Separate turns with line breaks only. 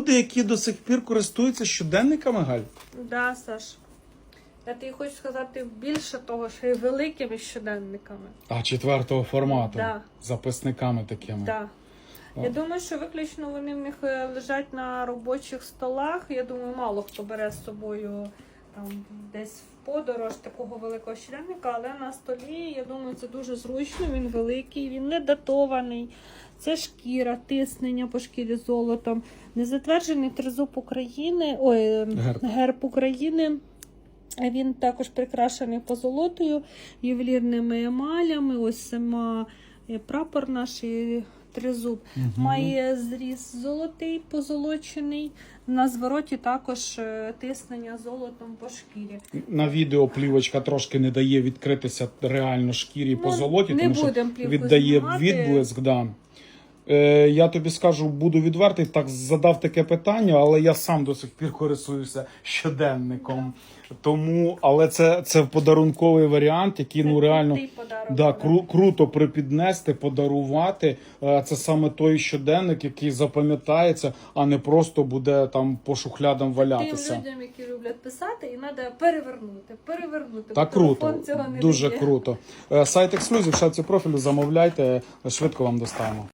Люди, які до сих пір користуються щоденниками, Галь.
Да, Саш. Я тобі хочу сказати більше того, що і великими щоденниками.
А четвертого формату.
Да.
Записниками такими.
Да. Я думаю, що виключно вони в них е, лежать на робочих столах. Я думаю, мало хто бере з собою там десь в подорож такого великого щоденника, але на столі, я думаю, це дуже зручно. Він великий, він не датований. Це шкіра, тиснення по шкірі золотом. Незатверджений тризуб України, ой, ем,
Герб.
герб України. Він також прикрашений позолотою, ювелірними емалями. Ось сама прапор наш і тризуб.
Угу.
Має зріз золотий, позолочений. На звороті також е, тиснення золотом по шкірі.
На відео плівочка трошки не дає відкритися реально шкірі по
Ну,
золоті,
не
тому що віддає
знімати.
відблиск. Да. Е, я тобі скажу, буду відвертий, так задав таке питання, але я сам до сих пір користуюся щоденником. Тому, але це, це подарунковий варіант, який ну реально да, кру, круто припіднести, подарувати. Е, Це саме той щоденник, який запам'ятається, а не просто буде там по шухлядам
Тим
валятися.
людям, які люблять писати, і треба перевернути, перевернути.
Так круто,
цього не
дуже
дає.
круто. Е, Сайт ексклюзив, шапці профілю замовляйте, швидко вам доставимо.